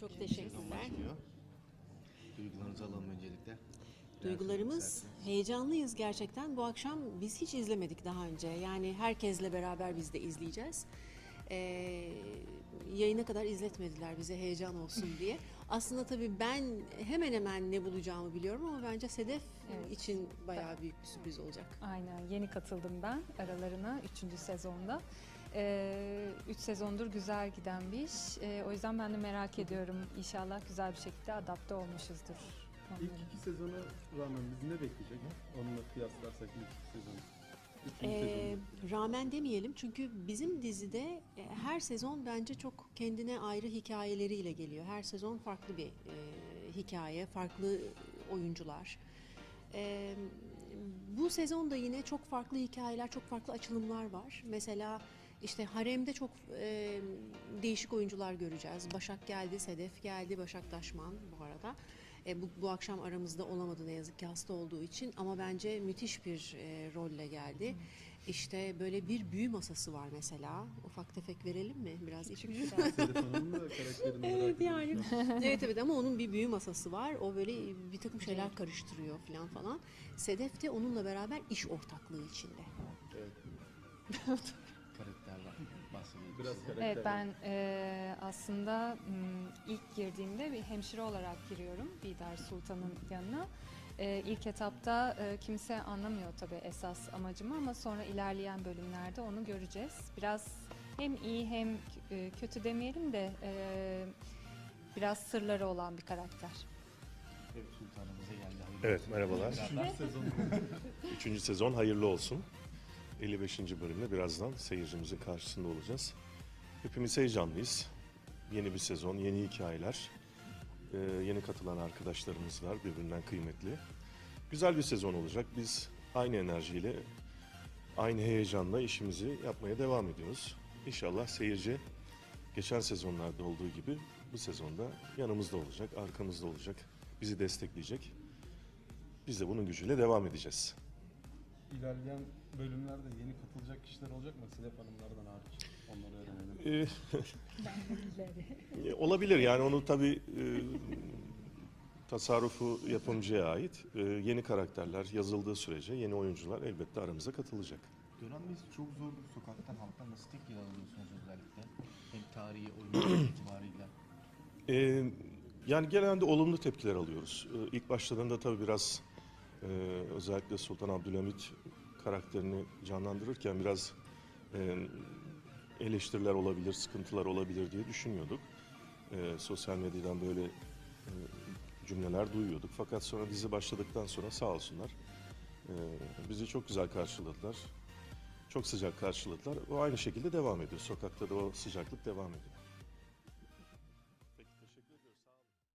Çok teşekkürler. Duygularınızı alalım öncelikle. Duygularımız heyecanlıyız gerçekten. Bu akşam biz hiç izlemedik daha önce. Yani herkesle beraber biz de izleyeceğiz. Ee, yayına kadar izletmediler bize heyecan olsun diye. Aslında tabii ben hemen hemen ne bulacağımı biliyorum ama bence Sedef Evet. için bayağı büyük bir sürpriz olacak. Aynen yeni katıldım ben aralarına 3. sezonda. 3 sezondur güzel giden bir iş. Ee, o yüzden ben de merak ediyorum. İnşallah güzel bir şekilde adapte olmuşuzdur. İlk onlara. iki sezona rağmen bizi ne bekleyecek? Onunla kıyaslarsak ilk iki sezonu. Ee, rağmen demeyelim çünkü bizim dizide e, her sezon bence çok kendine ayrı hikayeleriyle geliyor. Her sezon farklı bir e, hikaye, farklı oyuncular. E, bu sezon da yine çok farklı hikayeler, çok farklı açılımlar var. Mesela işte Harem'de çok e, değişik oyuncular göreceğiz. Başak geldi, Sedef geldi, Başak Taşman bu arada. E, bu, bu akşam aramızda olamadı ne yazık ki hasta olduğu için ama bence müthiş bir e, rolle geldi. İşte böyle bir büyü masası var mesela. Ufak tefek verelim mi biraz ipucu? Sedef Hanım'ın da karakterini Evet yani. evet evet ama onun bir büyü masası var. O böyle bir takım şeyler karıştırıyor falan falan. Sedef de onunla beraber iş ortaklığı içinde. Evet, Bahsedelim. biraz karakter. Evet ben e, aslında ilk girdiğimde bir hemşire olarak giriyorum Bidar Sultan'ın yanına. E, ilk etapta e, kimse anlamıyor tabii esas amacımı ama sonra ilerleyen bölümlerde onu göreceğiz. Biraz hem iyi hem kötü demeyelim de e, biraz sırları olan bir karakter. Evet sultanımıza geldi. Hayırlı Evet merhabalar. Üçüncü sezon hayırlı olsun. 55. bölümde birazdan seyircimizin karşısında olacağız. Hepimiz heyecanlıyız. Yeni bir sezon, yeni hikayeler. Ee, yeni katılan arkadaşlarımız var birbirinden kıymetli. Güzel bir sezon olacak. Biz aynı enerjiyle, aynı heyecanla işimizi yapmaya devam ediyoruz. İnşallah seyirci geçen sezonlarda olduğu gibi bu sezonda yanımızda olacak, arkamızda olacak, bizi destekleyecek. Biz de bunun gücüyle devam edeceğiz. İlerleyen bölümlerde yeni katılacak kişiler olacak mı? Sedef Hanımlardan hariç. Onları öğrenelim. Ee, olabilir yani onu tabii e, tasarrufu yapımcıya ait. E, yeni karakterler yazıldığı sürece yeni oyuncular elbette aramıza katılacak. Gören biz çok zor sokaktan halktan nasıl tepkiler alıyorsunuz özellikle? Hem tarihi oyun itibariyle. E, yani genelde olumlu tepkiler alıyoruz. E, ilk başladığında tabii biraz e, özellikle Sultan Abdülhamit karakterini canlandırırken biraz e, eleştiriler olabilir, sıkıntılar olabilir diye düşünüyorduk. E, sosyal medyadan böyle e, cümleler duyuyorduk. Fakat sonra dizi başladıktan sonra sağ olsunlar e, bizi çok güzel karşıladılar. Çok sıcak karşıladılar. O aynı şekilde devam ediyor. Sokakta da o sıcaklık devam ediyor.